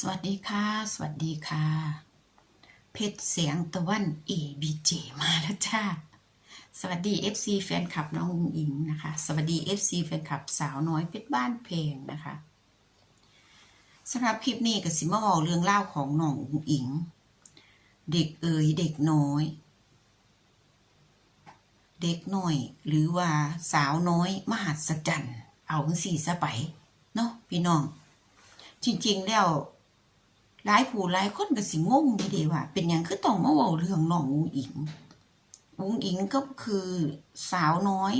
สวัสดีค่ะ สวัสดีค่ะ เพชรเสียงตะวัน ABJ มาแล้วจ้า สวัสดี FC แฟนคลับน้องอุ๋งอิงนะคะ สวัสดี FC แฟนคลับสาวน้อยเพชรบ้านเพลงนะคะสำหรับคลิปนี้ก็สิมาบอกเรื่องเล่าของน้องอุ๋งอิง เด็กเอ๋ยเด็กน้อย เด็กน้อย หรือว่าสาวน้อยมหัศจรรย์เอาสี่สะไปเนาะพี่น้องจริงๆ แล้ว หลายผู้หลายคนก็สิงงดีเดีว่า เป็นหยังคือต้องมาเว้าเรื่องน้องอุ๋งอิงอุ๋งอิงก็คือสาวน้อย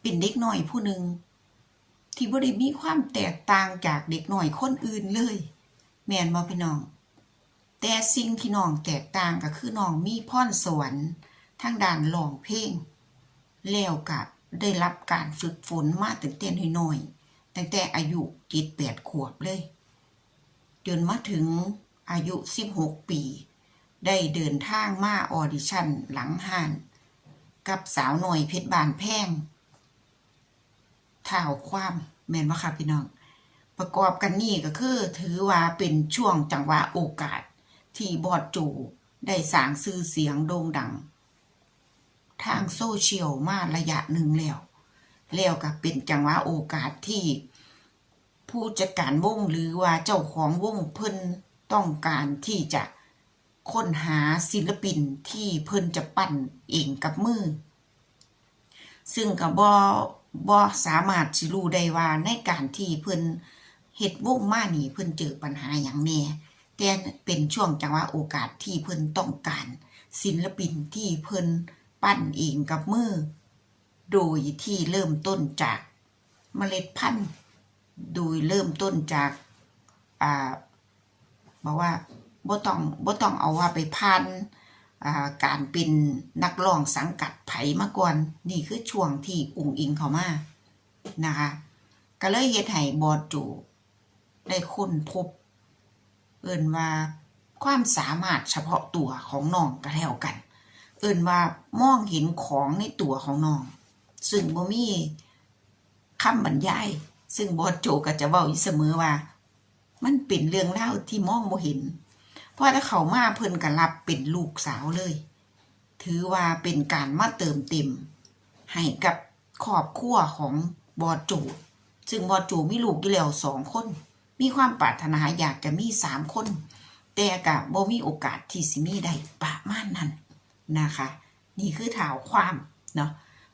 เป็นเด็กน้อยผู้หนึ่งที่บ่ได้มีความแตกต่างจากเด็กน้อยคนอื่นเลย แม่นบ่พี่น้อง แต่สิ่งที่น้องแตกต่างก็คือน้องมีพรสวรรค์ทางด้านร้องเพลงแล้วก็ได้รับการฝึกฝนมาตั้งแต่น้อยๆตั้งแต่อายุเจ็ดแปดขวบเลย จนมาถึง อายุ 16 ปี ได้เดินทางมาออดิชั่นหลังห้าน กับสาวหน่อยเพชรบานแพงท่าวความแมนว่าค่ะพี่น้อง ประกอบกันนี่ก็คือถือว่าเป็นช่วงจังหวะโอกาสที่บอดจูได้สร้างชื่อเสียงโด่งดัง ทางโซเชียลมาระยะหนึ่งแล้ว แล้วก็เป็นจังหวะโอกาสที่ผู้จัดการวงหรือว่าเจ้าของวงเพิ่น ต้องการที่จะค้นหาศิลปินที่เพิ่นจะปั้นเองกับมือ ซึ่งก็บ่บ่สามารถสิรู้ได้ว่าในการที่เพิ่นเฮ็ดวงมานี่เพิ่นเจอปัญหาหยังแน่แต่เป็นช่วงจังหวะโอกาสที่เพิ่นต้องการ ศิลปินที่เพิ่นปั้นเองกับมือ โดยที่เริ่มต้นจากเมล็ดพันธุ์ โดยเริ่มต้นจากอ่า บอกว่าบ่ต้องบ่ต้องเอาว่าไปพันการเป็นนักร้องสังกัดไผมาก่อน นี่คือช่วงที่อุ๋งอิงเขามานะคะ ก็เลยเฮ็ดให้บอดจูได้ค้นพบ เอิ้นว่าความสามารถเฉพาะตัวของน้องก็แล้วกัน เอิ้นว่ามองเห็นของในตัวของน้อง ซึ่งบ่มีคำบรรยาย ซึ่งบอสโจก็จะเว้าอยู่เสมอว่า มันเป็นเรื่องเล่าที่มองบ่เห็นเพราะถ้าเขามาเพิ่นก็รับเป็นลูกสาวเลย ถือว่าเป็นการมาเติมเต็ม ให้กับครอบครัวของบอสโจซึ่งบอสโจมีลูกอยู่แล้วสองคน มีความปรารถนาอยากจะมีสามคน แต่ก็บ่มีโอกาสที่สิมีได้ประมาณนั้นนะคะ นี่คือถาวความเนาะ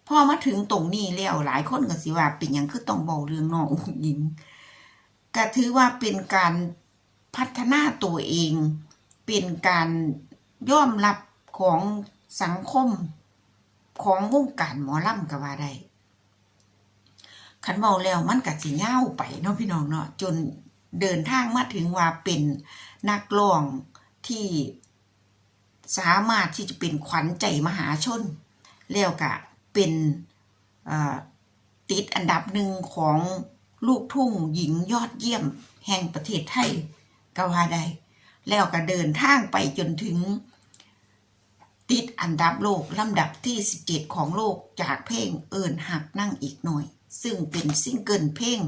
พอมาถึงตรงนี้แล้วหลายคนก็สิว่าเป็นยังคือต้องเบาเรื่องน้องอุ๋งอิง ก็ถือว่าเป็นการพัฒนาตัวเอง เป็นการยอมรับของสังคมของวงการหมอลำก็ว่าได้ขันเบาแล้วมันก็สิยาไปเนาะพี่น้องเนาะจนเดินทางมาถึงว่าเป็นนักร้องที่สามารถที่จะเป็นขวัญใจมหาชน แล้วก็เป็นติดอันดับหนึ่งของ ลูกทุ่งหญิงยอดเยี่ยม แห่งประเทศไทยก็ว่าได้แล้วก็เดินทางไปจนถึง ติดอันดับโลก ลำดับที่ 17 ของโลกจากเพลงเอินหักนั่งอีกหน่อย ซึ่งเป็นซิงเกิลเพลง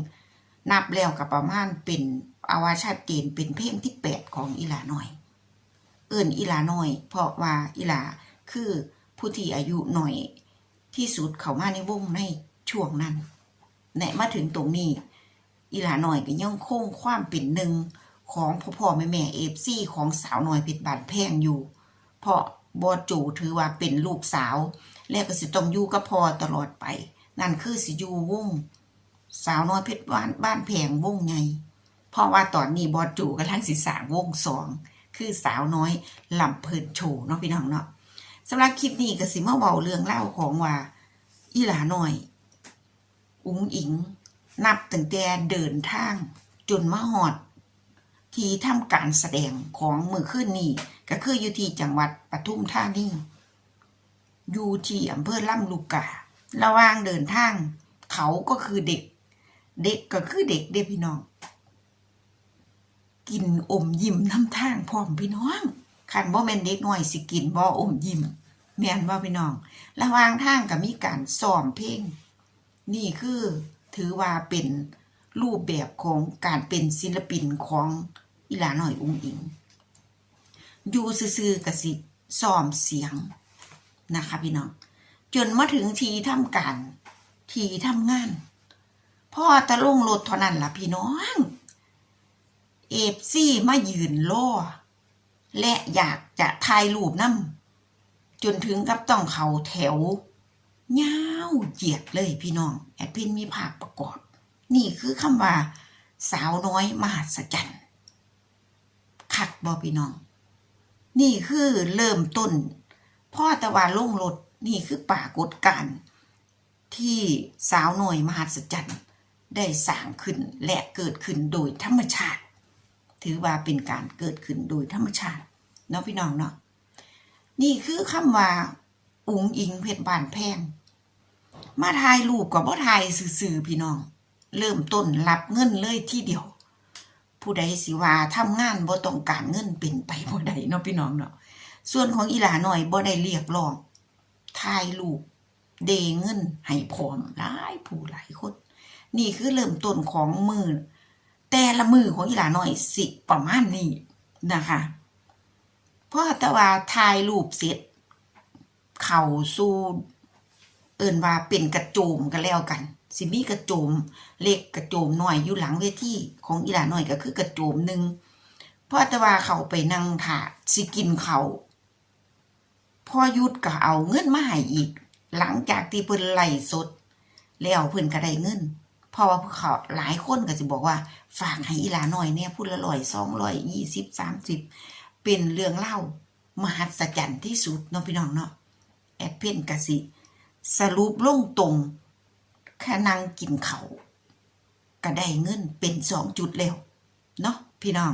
นับแล้วกับประมาณเป็นอาวาชัดเจนเป็นเพลงที่ 8 ของอีหลาหน่อย เอินอีหลาหน่อย เพราะว่าอีหลาคือผู้ที่อายุหน่อยที่สุดเขามาในวงในช่วงนั้น แนะมาถึงตรงนี้ อีหลาหน่อยก็ยังคงความเป็นหนึ่งของพ่อพ่อแม่แม่เอฟซีของสาวน้อยเพชรบานแพงอยู่ เพราะบอจูถือว่าเป็นลูกสาว และก็สิต้องอยู่กับพ่อตลอดไป นั่นคือสิอยู่วงสาวน้อยเพชรบ้านบ้านแพงวงไง เพราะว่าตอนนี้บอจูกำลังสิสางวงสองคือสาวน้อยลำเพลินโชว์เนาะพี่น้องเนาะสำหรับคลิปนี้ก็สิมาเบาเรื่องเล่าของว่าอีหลาหน่อย อุ๋งอิง นับตั้งแต่เดินทาง จนมาหอด ที่ทำการแสดงของมือขึ้นนี่ก็คืออยู่ที่จังหวัดปทุมธานีอยู่ที่อำเภอล่ำลูกการะหว่างเดินทาง เขาก็คือเด็ก เด็กก็คือเด็กเด้พี่น้อง กินอมยิ้มน้ำทางพร้อมพี่น้องคันบ่แม่นเด็กหน้อยสิกินบ่อมยิ้มแม่นบ่พี่น้อง ระหว่างทางก็มีการซ้อมเพลง นี่คือถือว่าเป็นรูปแบบของการเป็นศิลปินของอีหลาหน่อยอุ้งอิง อยู่ซื่อๆกับสิซ้อมเสียงนะคะพี่น้อง จนมาถึงทีทำการ ทีทำงาน พ่อตะลงรถเท่านั้นล่ะพี่น้อง เอฟซี่มายืนล่อและอยากจะถ่ายรูปน้ำจนถึงกับต้องเขาแถว ยาวเหยียดเลยพี่น้องแอดพินมีภาพประกอบ นี่คือคำว่า สาวน้อยมหัศจรรย์คักบอพี่น้อง นี่คือเริ่มต้นพ่อตะวันลงรถนี่คือปรากฏการณ์ที่สาวหน่อยมหัศจรรย์ได้สร้างขึ้นและเกิดขึ้นโดยธรรมชาติ ถือว่าเป็นการเกิดขึ้นโดยธรรมชาติเนาะพี่น้องเนาะนี่คือคำว่าอุงอิงเพชรบานแพง มาถ่ายรูปกับบ่ถ่ายสื่อๆพี่น้อง เริ่มต้นรับเงินเลยที่เดียว ผู้ใดสิว่าทำงานบ่ต้องการเงินเป็นไปบ่ได้เนาะพี่น้องเนาะส่วนของอีหลาหน่อยบ่ได้เรียกร้องถ่ายรูปเดเงินให้พร้อมหลายผู้หลายคน นี่คือเริ่มต้นของมือแต่ละมือของอีหลาหน่อยสิประมาณนี้นะคะเพราะแต่ว่าถ่ายรูปเสร็จ เข่าสู้ เอิ่นว่าเป็นกระโจมกันแล้วกัน สิมีกระโจมเล็กกระโจมหน่อยอยู่หลังเวทีของอีหลาหน่อยก็คือกระโจมหนึ่งเพราะแต่ว่าเขาไปนั่งถาสิกินเขาพ่อยุดก็เอาเงินมาให้อีก หลังจากที่เพิ่นไล่สด แล้วเพิ่นก็ได้เงินเพราะว่าเขาหลายคนก็จะบอกว่า ฝากให้อีหลาหน่อยเนี่ยพูดละร้อยสองร้อยยี่สิบสามสิบเป็นเรื่องเล่ามหัศจรรย์ที่สุดเนาะพี่น้องเนาะแอดเพนกะสิ สรุปลงตรงแค่นั่งกินเขาก็ได้เงินเป็นสองจุดแล้วเนาะพี่น้อง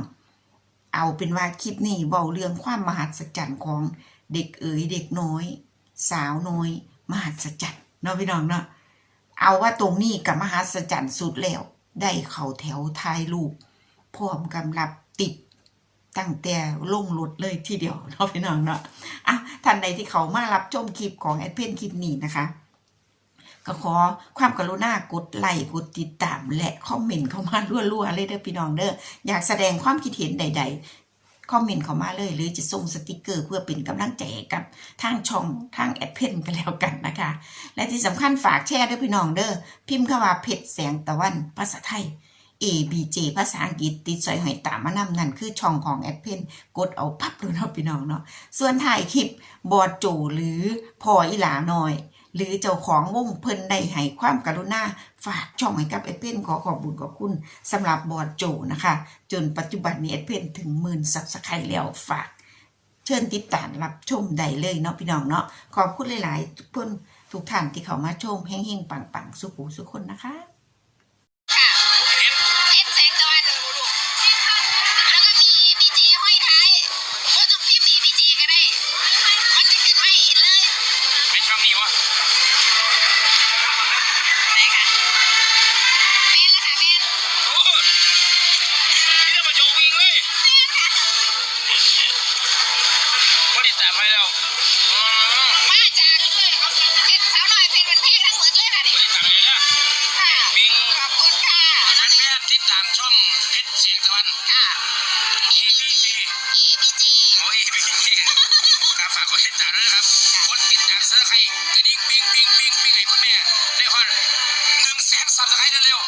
เอาเป็นว่าคลิปนี้เบาเรื่องความมหัศจรรย์ของเด็กเอ๋ยเด็กน้อย สาวน้อย มหัศจรรย์เนาะพี่น้องเนาะเอาว่าตรงนี้กับมหัศจรรย์สุดแล้ว ได้เข่าแถวท้ายลูกพร้อมกำลับติด ตั้งแต่ลงรถเลยทีเดียวเนาะพี่น้องเนาะอะท่านใดที่เขามารับชมคลิปของแอดเพนคลิปนี้นะคะ ก็ขอความกรุณากดไลค์กดติดตามและคอมเมนต์เข้ามารัวๆเลยเด้อพี่น้องเด้ออยากแสดงความคิดเห็นใด ๆคอมเมนต์เข้ามาเลย หรือจะส่งสติกเกอร์เพื่อเป็นกำลังใจกับทางช่องทางแอดเพนกันแล้วกันนะคะ และที่สำคัญฝากแชร์ด้วยพี่น้องเด้อพิมพ์คำว่าเพชรแสงตะวันภาษาไทย A B J ภาษาอังกฤษติดสอยหอยตามมานำนั่นคือช่องของแอดเพนกดเอาพับดูเนาะพี่น้องเนาะส่วนถ่ายคลิปบอดโจหรือพออีหลาหน้อย หรือเจ้าของวงเพิ่นได้ให้ความกรุณาฝากช่องให้กับแอดเพนขอขอบบุญขอบคุณสำหรับบอดโจนะคะ จนปัจจุบันนี้แอดเพนถึงหมื่นซับสไครแล้วฝาก เชิญติดตามรับชมได้เลยเนาะพี่น้องเนาะขอบคุณหลายๆทุกคนทุกท่านที่เขามาชมเฮงๆปังๆสุขหูสุขคนนะคะามซับสไครต์กระดิ่งปิ๊งปิงปิ๊งปิ๊งให้คุณแม่ได้ฮอดหนึ่งแสนซับสไครต์เร็ว